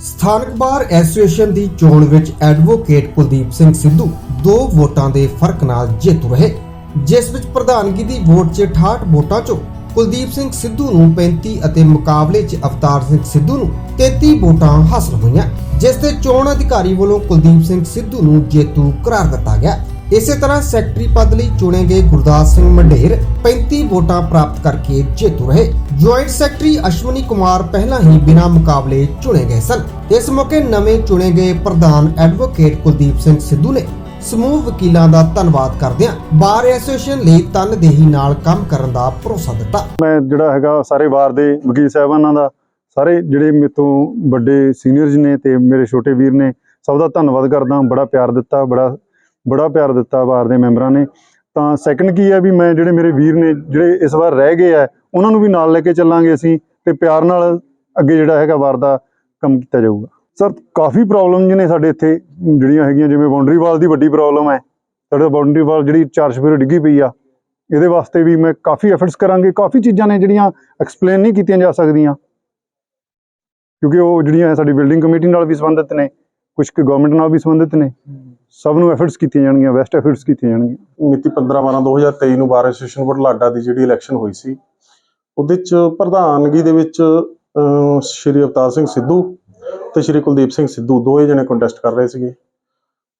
ਸਥਾਨਕ bar association ਦੀ ਚੋਣ ਵਿੱਚ ਐਡਵੋਕੇਟ ਕੁਲਦੀਪ ਸਿੰਘ ਸਿੱਧੂ ਦੋ ਵੋਟਾਂ ਦੇ ਫ਼ਰਕ ਨਾਲ ਜੇਤੂ ਰਹੇ। ਜਿਸ ਵਿੱਚ ਪ੍ਰਧਾਨਗੀ ਦੀ ਵੋਟ 'ਚ 68 ਵੋਟਾਂ 'ਚੋਂ ਕੁਲਦੀਪ ਸਿੰਘ ਸਿੱਧੂ ਨੂੰ 35 ਅਤੇ ਮੁਕਾਬਲੇ 'ਚ ਅਵਤਾਰ ਸਿੰਘ ਸਿੱਧੂ ਨੂੰ 33 ਵੋਟਾਂ ਹਾਸਲ ਹੋਈਆਂ, ਜਿਸ ਤੇ ਚੋਣ ਅਧਿਕਾਰੀ ਵੱਲੋਂ ਕੁਲਦੀਪ ਸਿੰਘ ਸਿੱਧੂ ਨੂੰ ਜੇਤੂ ਕਰਾਰ ਦਿੱਤਾ ਗਿਆ। ਇਸੇ ਤਰ੍ਹਾਂ ਸੈਕਟਰੀ ਪਦ ਲਈ ਚੁਣੇ ਗਏ ਗੁਰਦਾਸ ਸਿੰਘ ਮੰਡੇਰ 35 ਵੋਟਾਂ ਪ੍ਰਾਪਤ ਕਰਕੇ ਜੇਤੂ ਰਹੇ। ਜੁਆਇੰਟ ਸੈਕਟਰੀ ਅਸ਼ਵਨੀ ਕੁਮਾਰ ਪਹਿਲਾਂ ਹੀ ਬਿਨਾਂ ਮੁਕਾਬਲੇ ਚੁਣੇ ਗਏ ਸਨ। ਇਸ ਮੌਕੇ ਨਵੇਂ ਚੁਣੇ ਗਏ ਪ੍ਰਧਾਨ ਐਡਵੋਕੇਟ ਕੁਲਦੀਪ ਸਿੰਘ ਸਿੱਧੂ ਨੇ ਸਮੂਹ ਵਕੀਲਾਂ ਦਾ ਧੰਨਵਾਦ ਕਰਦਿਆਂ ਬਾਰ ਐਸੋਸੀਏਸ਼ਨ ਲਈ ਤਨਦੇਹੀ ਨਾਲ ਕੰਮ ਕਰਨ ਦਾ ਭਰੋਸਾ ਦਿੱਤਾ। ਮੈਂ ਜਿਹੜਾ ਹੈਗਾ ਸਾਰੇ ਬਾਰ ਦੇ ਵਕੀਲ ਸਾਹਿਬਾਨਾਂ ਦਾ, ਸਾਰੇ ਜਿਹੜੇ ਮੇਰੇ ਵੱਡੇ ਸੀਨੀਅਰਸ ਨੇ ਤੇ ਮੇਰੇ ਛੋਟੇ ਵੀਰ ਨੇ, ਸਭ ਦਾ ਧੰਨਵਾਦ ਕਰਦਾ, ਬੜਾ ਪਿਆਰ ਦਿੱਤਾ, ਬੜਾ ਬੜਾ ਪਿਆਰ ਦਿੱਤਾ ਵਾਰ ਦੇ ਮੈਂਬਰਾਂ ਨੇ। ਤਾਂ ਸੈਕੰਡ ਕੀ ਹੈ ਵੀ ਮੈਂ ਜਿਹੜੇ ਮੇਰੇ ਵੀਰ ਨੇ ਜਿਹੜੇ ਇਸ ਵਾਰ ਰਹਿ ਗਏ ਆ, ਉਹਨਾਂ ਨੂੰ ਵੀ ਨਾਲ ਲੈ ਕੇ ਚੱਲਾਂਗੇ ਅਸੀਂ ਤੇ ਪਿਆਰ ਨਾਲ ਅੱਗੇ ਜਿਹੜਾ ਹੈਗਾ ਵਾਰ ਦਾ ਕੰਮ ਕੀਤਾ ਜਾਊਗਾ। ਸਰ, ਕਾਫੀ ਪ੍ਰੋਬਲਮ ਨੇ ਸਾਡੇ ਇੱਥੇ, ਜਿਹੜੀਆਂ ਹੈਗੀਆਂ, ਜਿਵੇਂ ਬਾਉਂਡਰੀ ਵਾਲ ਦੀ ਵੱਡੀ ਪ੍ਰੋਬਲਮ ਹੈ। ਸਾਡੇ ਬਾਉਂਡਰੀ ਵਾਲ ਜਿਹੜੀ ਚਾਰ ਚੁਫੇਰੇ ਡਿੱਗੀ ਪਈ ਆ, ਇਹਦੇ ਵਾਸਤੇ ਵੀ ਮੈਂ ਕਾਫੀ ਐਫਰਟਸ ਕਰਾਂਗੇ। ਕਾਫੀ ਚੀਜ਼ਾਂ ਨੇ ਜਿਹੜੀਆਂ ਐਕਸਪਲੇਨ ਨਹੀਂ ਕੀਤੀਆਂ ਜਾ ਸਕਦੀਆਂ। ਕਿਉਂਕਿ ਉਹ ਜਿਹੜੀਆਂ ਸਾਡੀ ਬਿਲਡਿੰਗ ਕਮੇਟੀ ਨਾਲ ਵੀ ਸੰਬੰਧਿਤ ਨੇ ਕੁਝ ਕੁ ਗਵਰਨਮੈਂਟ ਨਾਲ ਵੀ ਸੰਬੰਧਿਤ ਨੇ। ਸਭ ਨੂੰ ਐਫਰਟਸ ਕੀਤੀਆਂ ਜਾਣਗੀਆਂ ਬੈਸਟ ਐਫਰਟਸ ਕੀਤੀਆਂ ਜਾਣਗੀਆਂ। ਮਿਤੀ 15/12/2023 ਨੂੰ ਬਾਰ ਐਸੋਸੀਏਸ਼ਨ ਬੁਢਲਾਡਾ ਦੀ ਜਿਹੜੀ ਇਲੈਕਸ਼ਨ ਹੋਈ ਸੀ, ਉਹਦੇ ਚ ਪ੍ਰਧਾਨਗੀ ਦੇ ਵਿੱਚ ਸ਼੍ਰੀ ਅਵਤਾਰ ਸਿੰਘ ਸਿੱਧੂ ਤੇ ਸ਼੍ਰੀ ਕੁਲਦੀਪ ਸਿੰਘ ਸਿੱਧੂ ਦੋਏ ਜਣੇ ਕੰਟੈਸਟ ਕਰ ਰਹੇ ਸੀਗੇ।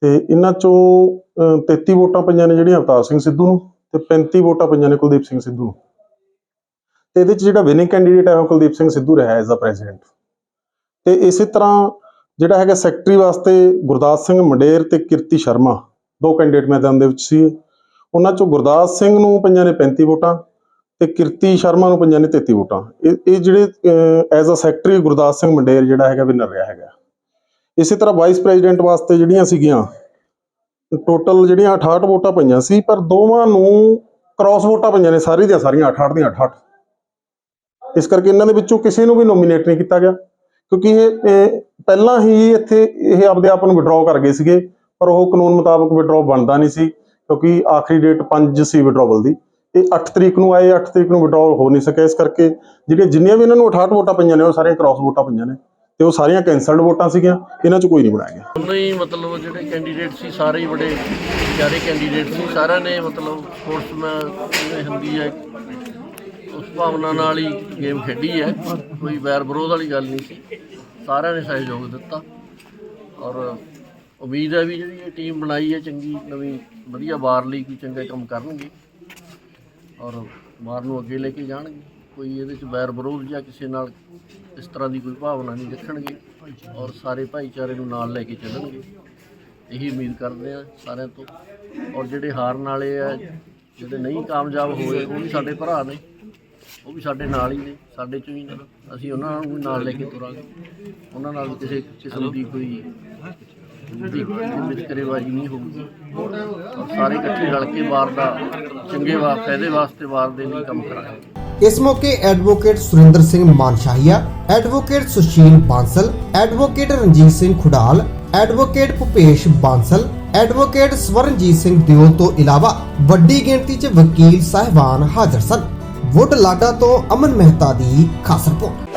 ਤੇ ਇਹਨਾਂ ਚੋਂ 33 ਵੋਟਾਂ ਪਈਆਂ ਨੇ ਜਿਹੜੀਆਂ ਅਵਤਾਰ ਸਿੰਘ ਸਿੱਧੂ ਨੂੰ ਤੇ 35 ਵੋਟਾਂ ਪਈਆਂ ਨੇ ਕੁਲਦੀਪ ਸਿੰਘ ਸਿੱਧੂ ਨੂੰ। ਤੇ ਇਹਦੇ ਚ ਜਿਹੜਾ ਵਿਨਿੰਗ ਕੈਂਡੀਡੇਟ ਹੈ ਉਹ ਕੁਲਦੀਪ ਸਿੰਘ ਸਿੱਧੂ ਰਿਹਾ ਐਜ਼ ਦਾ ਪ੍ਰੈਜ਼ੀਡੈਂਟ ਤੇ ਇਸੇ ਤਰ੍ਹਾਂ ਜਿਹੜਾ ਹੈਗਾ ਸੈਕਟਰੀ ਵਾਸਤੇ ਗੁਰਦਾਸ ਸਿੰਘ ਮੰਡੇਰ ਤੇ ਕਿਰਤੀ ਸ਼ਰਮਾ, ਦੋ ਕੈਂਡੀਡੇਟ ਮੈਦਾਨ ਦੇ ਵਿੱਚ ਸੀ। ਉਹਨਾਂ ਚੋਂ ਗੁਰਦਾਸ ਸਿੰਘ ਨੂੰ ਪਈਆਂ ਨੇ 35 ਵੋਟਾਂ ਤੇ ਕਿਰਤੀ ਸ਼ਰਮਾ ਨੂੰ ਪਈਆਂ ਨੇ 33 ਵੋਟਾਂ। ਇਹ ਇਹ ਜਿਹੜੇ as uh secretary Gurdas Singh Mander ਜਿਹੜਾ ਹੈਗਾ ਵਿਨਰ ਰਿਹਾ ਹੈਗਾ। ਇਸੇ ਤਰ੍ਹਾਂ ਵਾਈਸ ਪ੍ਰੈਜ਼ੀਡੈਂਟ ਵਾਸਤੇ ਜਿਹੜੀਆਂ ਸੀਗੀਆਂ ਟੋਟਲ ਜਿਹੜੀਆਂ 68 ਵੋਟਾਂ ਪਈਆਂ ਸੀ, ਪਰ ਦੋਵਾਂ ਨੂੰ ਕ੍ਰਾਸ ਵੋਟਾਂ ਪਈਆਂ ਨੇ, ਸਾਰੀ ਦੀਆਂ ਸਾਰੀਆਂ 68 ਦੀਆਂ 68 ਇਸ ਕਰਕੇ ਇਹਨਾਂ ਦੇ ਵਿੱਚੋਂ ਕਿਸੇ ਨੂੰ ਵੀ ਨੋਮੀਨੇਟ ਨਹੀਂ ਕੀਤਾ ਗਿਆ। ਕਿਉਂਕਿ ਇਹ ਪਹਿਲਾਂ ਹੀ ਇੱਥੇ ਇਹ ਆਪਦੇ ਆਪ ਨੂੰ ਵਿਡਰਾਅ ਕਰ ਗਏ ਸੀਗੇ, ਪਰ ਉਹ ਕਾਨੂੰਨ ਮੁਤਾਬਕ ਵਿਡਰਾਅ ਬਣਦਾ ਨਹੀਂ ਸੀ, ਕਿਉਂਕਿ ਆਖਰੀ ਡੇਟ 5 ਸੀ ਵਿਡਰਾਵਲ ਦੀ। ਇਹ 8 ਤਰੀਕ ਨੂੰ ਆਏ 8 ਤਰੀਕ ਨੂੰ ਵਿਡਰਾਅ ਹੋ ਨਹੀਂ ਸਕਿਆ। ਇਸ ਕਰਕੇ ਜਿਹੜੀਆਂ ਜਿੰਨੀਆਂ ਵੀ ਇਹਨਾਂ ਨੂੰ 68 ਵੋਟਾਂ ਪਈਆਂ ਨੇ, ਉਹ ਸਾਰੀਆਂ ਕ੍ਰਾਸ ਵੋਟਾਂ ਪਈਆਂ ਨੇ, ਤੇ ਉਹ ਸਾਰੀਆਂ ਕੈਂਸਲਡ ਵੋਟਾਂ ਸੀਗੀਆਂ, ਇਹਨਾਂ 'ਚ ਕੋਈ ਨਹੀਂ ਬਣਾਇਆ ਗਿਆ। ਦੋਨੋਂ ਮਤਲਬ ਜਿਹੜੇ ਕੈਂਡੀਡੇਟ ਸੀ, ਸਾਰੇ ਹੀ ਬੜੇ ਪਿਆਰੇ ਕੈਂਡੀਡੇਟ ਸੀ। ਸਾਰਿਆਂ ਨੇ ਮਤਲਬ ਸਪੋਰਟਸਮੈਨ ਹੁੰਦੀ ਹੈ ਉਸ ਭਾਵਨਾ ਨਾਲ ਹੀ ਗੇਮ ਖੇਡੀ ਹੈ। ਕੋਈ ਵੈਰ ਵਿਰੋਧ ਵਾਲੀ ਗੱਲ ਨਹੀਂ ਸੀ। ਸਾਰਿਆਂ ਨੇ ਸਹਿਯੋਗ ਦਿੱਤਾ। ਔਰ ਉਮੀਦ ਹੈ ਵੀ ਜਿਹੜੀ ਇਹ ਟੀਮ ਬਣਾਈ ਹੈ ਚੰਗੀ, ਨਵੀਂ, ਵਧੀਆ ਵਾਰ ਲਈ ਕੋਈ ਚੰਗੇ ਕੰਮ ਕਰਨਗੇ। ਔਰ ਵਾਰ ਨੂੰ ਅੱਗੇ ਲੈ ਕੇ ਜਾਣਗੇ। ਕੋਈ ਇਹਦੇ ਚ ਵੈਰ ਵਿਰੋਧ ਜਾਂ ਕਿਸੇ ਨਾਲ ਇਸ ਤਰ੍ਹਾਂ ਦੀ ਕੋਈ ਭਾਵਨਾ ਨਹੀਂ ਰੱਖਣਗੇ। ਔਰ ਸਾਰੇ ਭਾਈਚਾਰੇ ਨੂੰ ਨਾਲ ਲੈ ਕੇ ਚੱਲਣਗੇ। ਇਹੀ ਉਮੀਦ ਕਰਦੇ ਆ ਸਾਰਿਆਂ ਤੋਂ। ਔਰ ਜਿਹੜੇ ਹਾਰਨ ਵਾਲੇ ਆ, ਜਿਹੜੇ ਨਹੀਂ ਕਾਮਯਾਬ ਹੋਏ, ਉਹ ਵੀ ਸਾਡੇ ਭਰਾ ਨੇ। ਉਹ ਵੀ ਸਾਡੇ ਨਾਲ ਹੀ ਨੇ, ਸਾਡੇ ਚੋਂ ਹੀ ਨੇ। ਅਸੀਂ ਉਹਨਾਂ ਨੂੰ ਵੀ ਨਾਲ ਲੈ ਕੇ ਤੁਰਾਂਗੇ। ਉਹਨਾਂ ਨਾਲ ਕਿਸੇ ਕਿਸਮ ਦੀ ਕੋਈ ਦੀ ਵਿਚਕਰੇਬਾਜ਼ੀ ਨਹੀਂ ਹੋਊਗੀ। ਔਰ ਸਾਰੇ ਇਕੱਠੇ ਰਲ ਕੇ ਵਾਰ ਦਾ ਚੰਗੇ ਵਾ ਫਾਇਦੇ ਵਾਸਤੇ ਵਾਰ ਦੇ ਲਈ ਕੰਮ ਕਰਾਂਗੇ। ਇਸ ਮੌਕੇ advocate Surinder Singh Manshahia, advocate Sushil Bansal, advocate Ranjit Singh Khudal, advocate Bhupesh Bansal, advocate Swaranjit Singh Deo ਤੋਂ ਇਲਾਵਾ ਵੱਡੀ ਗਿਣਤੀ 'ਚ ਵਕੀਲ ਸਾਹਿਬਾਨ ਹਾਜ਼ਰ ਸਨ। ਵੁੱਡ ਲਾਡਾ ਤੋਂ ਅਮਨ ਮਹਿਤਾ ਦੀ ਖਾਸ ਰਿਪੋਰਟ।